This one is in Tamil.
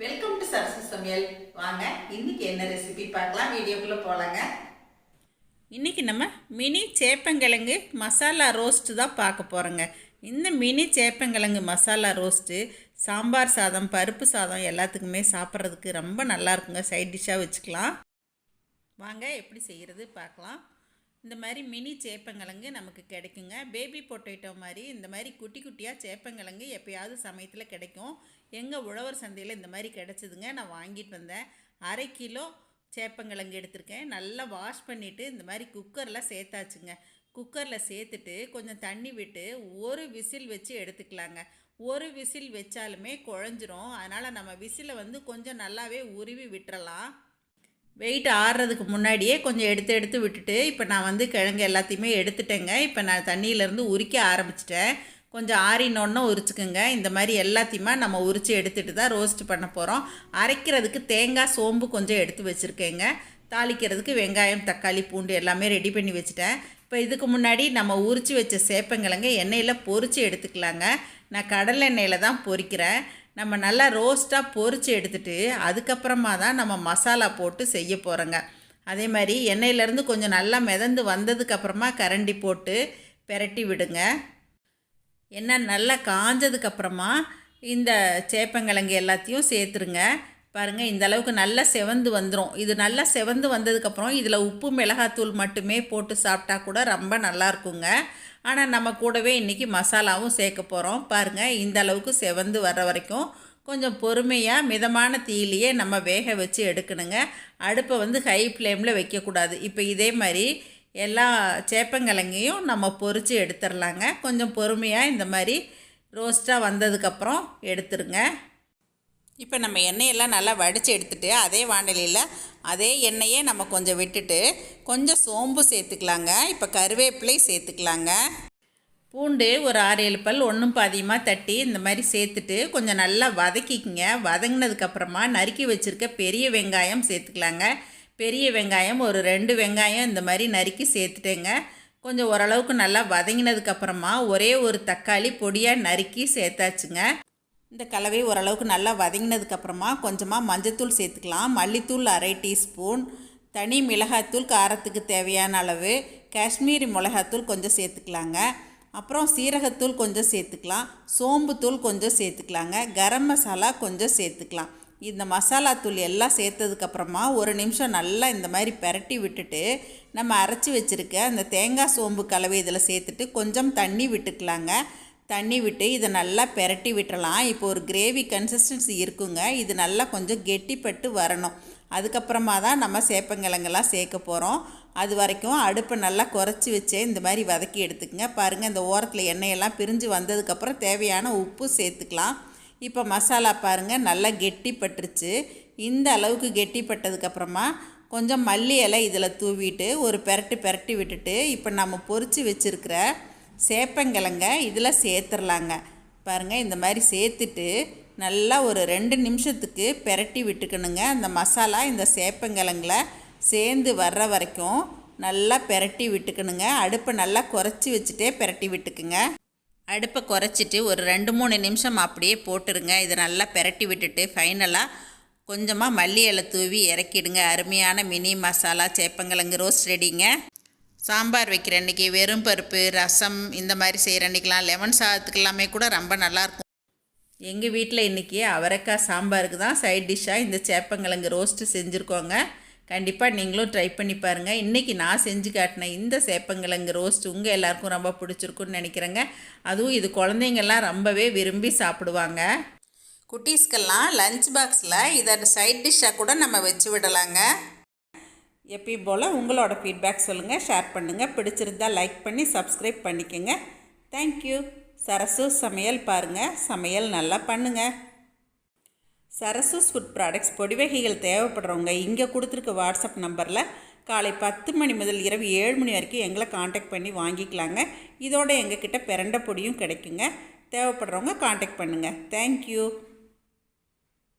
வெல்கம் டு சரசு சமையல் வாங்க இன்னைக்கு என்ன ரெசிபி பார்க்கலாம்? வீடியோக்குள்ளே போகலாங்க இன்றைக்கி நம்ம மினி சேப்பங்கிழங்கு மசாலா ரோஸ்ட்டு தான் பார்க்க போகிறோங்க இந்த மினி சேப்பங்கிழங்கு மசாலா ரோஸ்ட்டு சாம்பார் சாதம் பருப்பு சாதம் எல்லாத்துக்குமே சாப்பிட்றதுக்கு ரொம்ப நல்லா இருக்குங்க. சைட் டிஷ்ஷாக வச்சுக்கலாம். வாங்க எப்படி செய்கிறது பார்க்கலாம். இந்த மாதிரி மினி சேப்பங்கிழங்கு நமக்கு கிடைக்குங்க. பேபி பொட்டேட்டோ மாதிரி இந்த மாதிரி குட்டி குட்டியாக சேப்பங்கிழங்கு எப்போயாவது சமயத்தில் கிடைக்கும். எங்கள் உழவர் சந்தையில் இந்த மாதிரி கிடச்சிதுங்க. நான் வாங்கிட்டு வந்தேன். அரை கிலோ சேப்பங்கிழங்கு எடுத்திருக்கேன். நல்லா வாஷ் பண்ணிவிட்டு இந்த மாதிரி குக்கரில் சேர்த்தாச்சுங்க. குக்கரில் சேர்த்துட்டு கொஞ்சம் தண்ணி விட்டு ஒரு விசில் வச்சு எடுத்துக்கலாங்க. ஒரு விசில் வச்சாலுமே குழஞ்சிரும். அதனால் நம்ம விசிலை வந்து கொஞ்சம் நல்லாவே உருவி விட்டுறலாம். வெயிட் ஆறுறதுக்கு முன்னாடியே கொஞ்சம் எடுத்து எடுத்து விட்டுட்டு இப்போ நான் வந்து கிழங்கு எல்லாத்தையுமே எடுத்துட்டேங்க. இப்போ நான் தண்ணியிலேருந்து உரிக்க ஆரம்பிச்சிட்டேன். கொஞ்சம் ஆறினோன்னு உரிச்சுக்குங்க. இந்த மாதிரி எல்லாத்தையுமே நம்ம உரித்து எடுத்துகிட்டு தான் ரோஸ்ட் பண்ண போகிறோம் அரைக்கிறதுக்கு தேங்காய் சோம்பு கொஞ்சம் எடுத்து வச்சுருக்கேங்க. தாளிக்கிறதுக்கு வெங்காயம் தக்காளி பூண்டு எல்லாமே ரெடி பண்ணி வச்சுட்டேன். இப்போ இதுக்கு முன்னாடி நம்ம உரித்து வச்ச சேப்பங்கிழங்க எண்ணெயில் பொரித்து எடுத்துக்கலாங்க. நான் கடலெண்ணெயில் தான் பொறிக்கிறேன் நம்ம நல்லா ரோஸ்ட்டாக பொறிச்சு எடுத்துட்டு அதுக்கப்புறமா தான் நம்ம மசாலா போட்டு செய்ய போகிறோங்க அதே மாதிரி எண்ணெயிலேருந்து கொஞ்சம் நல்லா மிதந்து வந்ததுக்கப்புறமா கரண்டி போட்டு பெரட்டி விடுங்க. எண்ணெய் நல்லா காஞ்சதுக்கப்புறமா இந்த சேப்பங்கிழங்கு எல்லாத்தையும் சேர்த்துருங்க. பாருங்கள் இந்த அளவுக்கு நல்லா செவந்து வந்துடும் இது நல்லா செவந்து வந்ததுக்கப்புறம் இதில் உப்பு மிளகாத்தூள் மட்டுமே போட்டு சாப்பிட்டா கூட ரொம்ப நல்லாயிருக்குங்க ஆனால் நம்ம கூடவே இன்றைக்கி மசாலாவும் சேர்க்க போகிறோம் பாருங்கள் இந்த அளவுக்கு செவந்து வர்ற வரைக்கும் கொஞ்சம் பொறுமையாக மிதமான தீயிலேயே நம்ம வேக வச்சு எடுக்கணுங்க. அடுப்பை வந்து ஹை ஃப்ளேமில் வைக்கக்கூடாது. இப்போ இதே மாதிரி எல்லா சேப்பங்கிழங்கையும் நம்ம பொரித்து எடுத்துடலாங்க கொஞ்சம் பொறுமையாக இந்த மாதிரி ரோஸ்ட்டாக வந்ததுக்கப்புறம் எடுத்துருங்க. இப்போ நம்ம எண்ணெயெல்லாம் நல்லா வடித்து எடுத்துகிட்டு அதே வாண்டலியில் அதே எண்ணெயே நம்ம கொஞ்சம் விட்டுட்டு கொஞ்சம் சோம்பு சேர்த்துக்கலாங்க. இப்போ கருவேப்பிலை சேர்த்துக்கலாங்க. பூண்டு ஒரு ஆறு ஏழு பல் ஒன்றும் பாதியமாக தட்டி இந்த மாதிரி சேர்த்துட்டு கொஞ்சம் நல்லா வதக்கிக்கங்க. வதங்கினதுக்கப்புறமா நறுக்கி வச்சுருக்க பெரிய வெங்காயம் சேர்த்துக்கலாங்க. பெரிய வெங்காயம் ஒரு ரெண்டு வெங்காயம் இந்த மாதிரி நறுக்கி சேர்த்துட்டேங்க. கொஞ்சம் ஓரளவுக்கு நல்லா வதங்கினதுக்கப்புறமா ஒரே ஒரு தக்காளி பொடியாக நறுக்கி சேர்த்தாச்சுங்க. இந்த கலவை ஓரளவுக்கு நல்லா வதங்கினதுக்கப்புறமா கொஞ்சமாக மஞ்சத்தூள் சேர்த்துக்கலாம். மல்லித்தூள் அரை டீஸ்பூன். தனி மிளகாத்தூள் காரத்துக்கு தேவையான அளவு. காஷ்மீரி மிளகாத்தூள் கொஞ்சம் சேர்த்துக்கலாங்க. அப்புறம் சீரகத்தூள் கொஞ்சம் சேர்த்துக்கலாம். சோம்புத்தூள் கொஞ்சம் சேர்த்துக்கலாங்க. கரம் மசாலா கொஞ்சம் சேர்த்துக்கலாம். இந்த மசாலா தூள் எல்லாம் சேர்த்ததுக்கப்புறமா ஒரு நிமிஷம் நல்லா இந்த மாதிரி பெரட்டி விட்டுட்டு நம்ம அரைச்சி வச்சுருக்க அந்த தேங்காய் சோம்பு கலவை இதில் சேர்த்துட்டு கொஞ்சம் தண்ணி விட்டுக்கலாங்க. தண்ணி விட்டு இதை நல்லா பெரட்டி விட்டுறலாம். இப்போ ஒரு கிரேவி கன்சிஸ்டன்சி இருக்குங்க. இது நல்லா கொஞ்சம் கெட்டிப்பட்டு வரணும். அதுக்கப்புறமா தான் நம்ம சேப்பங்கிழங்கெல்லாம் சேர்க்க போகிறோம் அது வரைக்கும் அடுப்பை நல்லா குறைச்சி வச்சே இந்த மாதிரி வதக்கி எடுத்துக்கங்க. பாருங்கள் இந்த ஓரத்தில் எண்ணெயெல்லாம் பிரிஞ்சு வந்ததுக்கப்புறம் தேவையான உப்பு சேர்த்துக்கலாம். இப்போ மசாலா பாருங்கள் நல்லா கெட்டிப்பட்டுருச்சு. இந்த அளவுக்கு கெட்டிப்பட்டதுக்கப்புறமா கொஞ்சம் மல்லி இலை இதில் தூவிட்டு ஒரு பெரட்டு பெரட்டி விட்டுட்டு இப்போ நம்ம பொறிச்சு வச்சுருக்கிற சேப்பங்கிழங்க இதில் சேர்த்துடலாங்க பாருங்கள் இந்த மாதிரி சேர்த்துட்டு நல்லா ஒரு ரெண்டு நிமிஷத்துக்கு பெரட்டி விட்டுக்கணுங்க. அந்த மசாலா இந்த சேப்பங்கிழங்குல சேர்ந்து வர்ற வரைக்கும் நல்லா பெரட்டி விட்டுக்கணுங்க. அடுப்பை நல்லா குறைச்சி வச்சுட்டே பெரட்டி விட்டுக்குங்க. அடுப்பை குறைச்சிட்டு ஒரு ரெண்டு மூணு நிமிஷம் அப்படியே போட்டுருங்க. இதை நல்லா பெரட்டி விட்டுட்டு ஃபைனலாக கொஞ்சமாக மல்லி இலை தூவி இறக்கிடுங்க. அருமையான மினி மசாலா சேப்பங்கிழங்கு ரோஸ்ட் ரெடிங்க சாம்பார் வைக்கிற அன்றைக்கி வெறும் பருப்பு ரசம் இந்த மாதிரி செய்கிற அன்றைக்கெலாம் லெமன் சாதத்துக்கு எல்லாமே கூட ரொம்ப நல்லாயிருக்கும். எங்கள் வீட்டில் இன்றைக்கி அவரைக்காய் சாம்பாருக்கு தான் சைட் டிஷ்ஷாக இந்த சேப்பங்கிழங்கு ரோஸ்ட்டு செஞ்சுருக்கோங்க. கண்டிப்பாக நீங்களும் ட்ரை பண்ணி பாருங்கள் இன்றைக்கி நான் செஞ்சு காட்டின இந்த சேப்பங்கிழங்கு ரோஸ்ட் உங்கள் எல்லாருக்கும் ரொம்ப பிடிச்சிருக்குன்னு நினைக்கிறேங்க. அதுவும் இது குழந்தைங்கள்லாம் ரொம்பவே விரும்பி சாப்பிடுவாங்க. குட்டீஸ்க்கெல்லாம் லஞ்ச் பாக்ஸில் இதை சைட் டிஷ்ஷாக கூட நம்ம வச்சு விடலாங்க. எப்பயும் போல் உங்களோட ஃபீட்பேக் சொல்லுங்கள் ஷேர் பண்ணுங்கள் பிடிச்சிருந்தா லைக் பண்ணி சப்ஸ்கிரைப் பண்ணிக்கோங்க. தேங்க்யூ சரசு சமையல் பாருங்கள் சமையல் நல்லா பண்ணுங்கள் சரசூஸ் ஃபுட் ப்ராடக்ட்ஸ் பொடி வகைகள் தேவைப்படுறவங்க இங்கே கொடுத்துருக்க வாட்ஸ்அப் நம்பரில் காலை பத்து மணி முதல் இரவு ஏழு மணி வரைக்கும் எங்களை காண்டாக்ட் பண்ணி வாங்கிக்கலாங்க. இதோட எங்ககிட்ட பிறண்ட பொடியும் கிடைக்குங்க. தேவைப்படுறவங்க காண்டாக்ட் பண்ணுங்கள் தேங்க்யூ